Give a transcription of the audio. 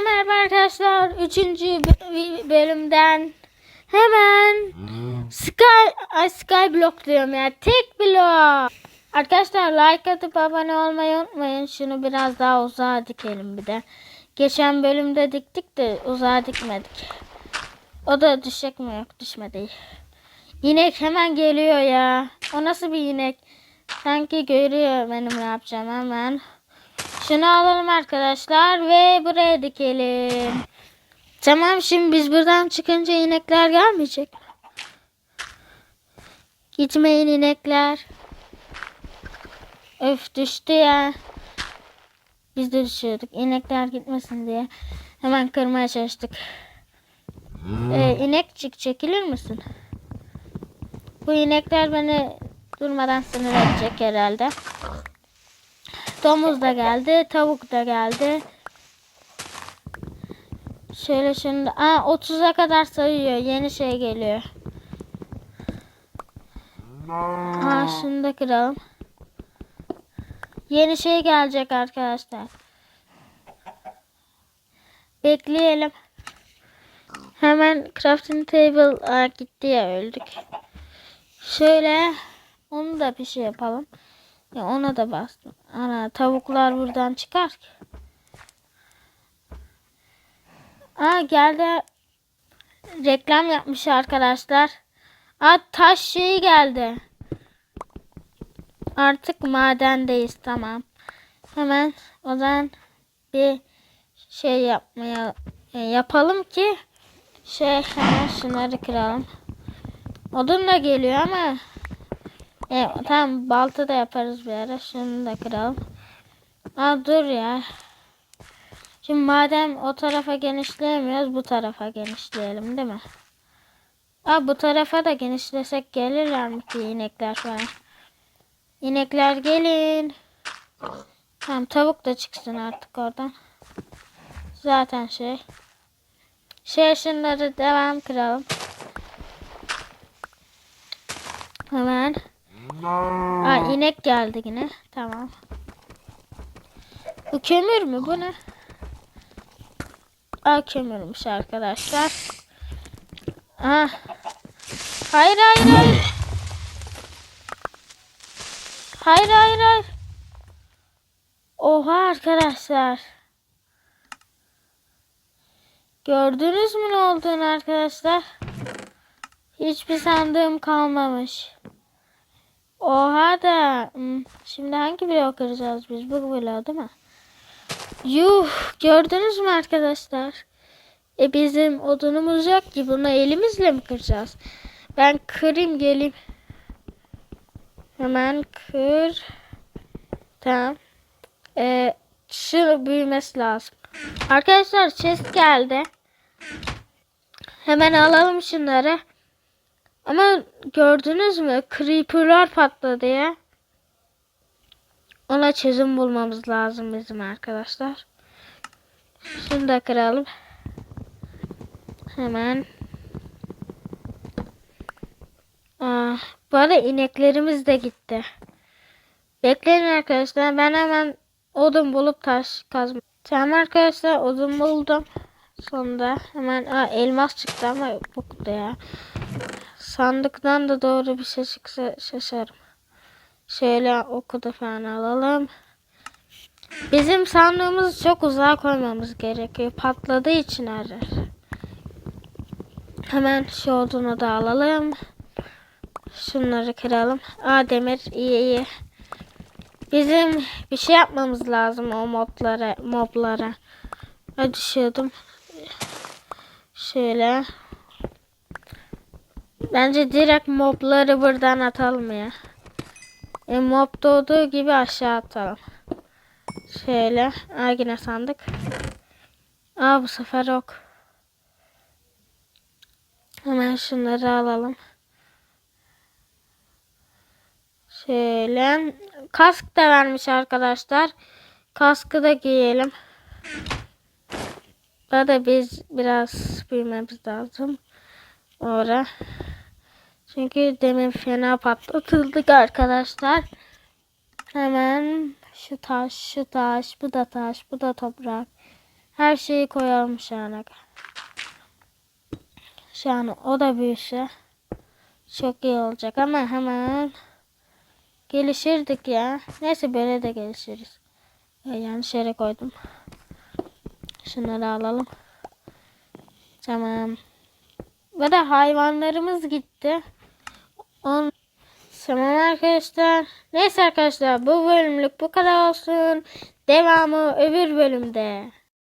Merhaba arkadaşlar. Üçüncü bölümden hemen Sky, Sky blok diyorum ya. Tek blok. Arkadaşlar like atıp abone olmayı unutmayın. Şunu biraz daha uzağa dikelim bir de. Geçen bölümde diktik de uzağa dikmedik. O da düşecek mi? Yok düşmedi. İnek hemen geliyor ya. O nasıl bir inek? Sanki görüyor benim ne yapacağım hemen. Şunu alalım arkadaşlar ve buraya dikelim. Tamam şimdi biz buradan çıkınca inekler gelmeyecek. Gitmeyin inekler. Öf düştü ya. Biz de düşüyorduk. İnekler gitmesin diye. Hemen kırmaya çalıştık. Ee, inekçik çekilir misin? Bu inekler beni durmadan sinir edecek herhalde. Domuz da geldi. Tavuk da geldi. Şöyle şimdi. Aa 30'a kadar sayıyor. Yeni şey geliyor. Aa şunu da kıralım. Yeni şey gelecek arkadaşlar. Bekleyelim. Hemen crafting table gitti ya öldük. Şöyle onu da bir şey yapalım. Ya ona da bastım. Ana tavuklar buradan çıkar ki. Aa geldi. Reklam yapmış arkadaşlar. Aa taş şeyi geldi. Artık madendeyiz tamam. Hemen o zaman bir şey yapmaya e, yapalım ki şey hemen şunları kıralım. Odun da geliyor ama e, tamam balta da yaparız bir ara. Şunu da kıralım. Aa dur ya. Şimdi madem o tarafa genişleyemiyoruz bu tarafa genişleyelim değil mi? Aa bu tarafa da genişlesek gelirler mi ki inekler falan? İnekler gelin. Tamam tavuk da çıksın artık oradan. Zaten şey. Şey şunları devam kıralım. Hemen. Aa inek geldi yine. Tamam. Bu kömür mü? Bu ne? Aa kömürmüş arkadaşlar. Ah. Hayır hayır hayır. Hayır hayır hayır. Oha arkadaşlar. Gördünüz mü ne olduğunu arkadaşlar? Hiçbir sandığım kalmamış. Oha da. hmm, Şimdi hangi bloğu kıracağız biz? Bu bloğu değil mi? Yuh gördünüz mü arkadaşlar? E bizim odunumuz yok ki bunu elimizle mi kıracağız? Ben kırayım geleyim. Hemen kır. Tamam. E, şu büyümesi lazım. Arkadaşlar chest geldi. Hemen alalım şunları. Ama gördünüz mü? Creeper'lar patladı ya. Ona çözüm bulmamız lazım bizim arkadaşlar. Şunu da kıralım. Hemen. Aa, bu arada ineklerimiz de gitti. Bekleyin arkadaşlar. Ben hemen odun bulup taş kazma. Tamam arkadaşlar odun buldum. Sonunda hemen aa, elmas çıktı ama yoktu ya. Sandıktan da doğru bir şey çıksa şaşarım. Şöyle okudu falan alalım. Bizim sandığımızı çok uzağa koymamız gerekiyor. Patladığı için arar. Hemen şu odunu da alalım. Şunları kıralım. Aa demir iyi iyi. Bizim bir şey yapmamız lazım o moblara. moblara. Düşüyordum. Şöyle. Bence direkt mobları buradan atalım ya. E, mob doğduğu gibi aşağı atalım. Şöyle. Aa sandık. Aa bu sefer ok. Hemen şunları alalım. Şöyle. Kask da vermiş arkadaşlar. Kaskı da giyelim. Burada biz biraz büyümemiz lazım. Ora. Çünkü demin fena patlatıldık arkadaşlar. Hemen şu taş, şu taş, bu da taş, bu da toprak. Her şeyi koyalım şu ana. Şu an o da büyüse çok iyi olacak ama hemen gelişirdik ya. Neyse böyle de gelişiriz. Yanlış yere koydum. Şunları alalım. Tamam. Ve de hayvanlarımız gitti. On... Tamam arkadaşlar. Neyse arkadaşlar bu bölümlük bu kadar olsun. Devamı öbür bölümde.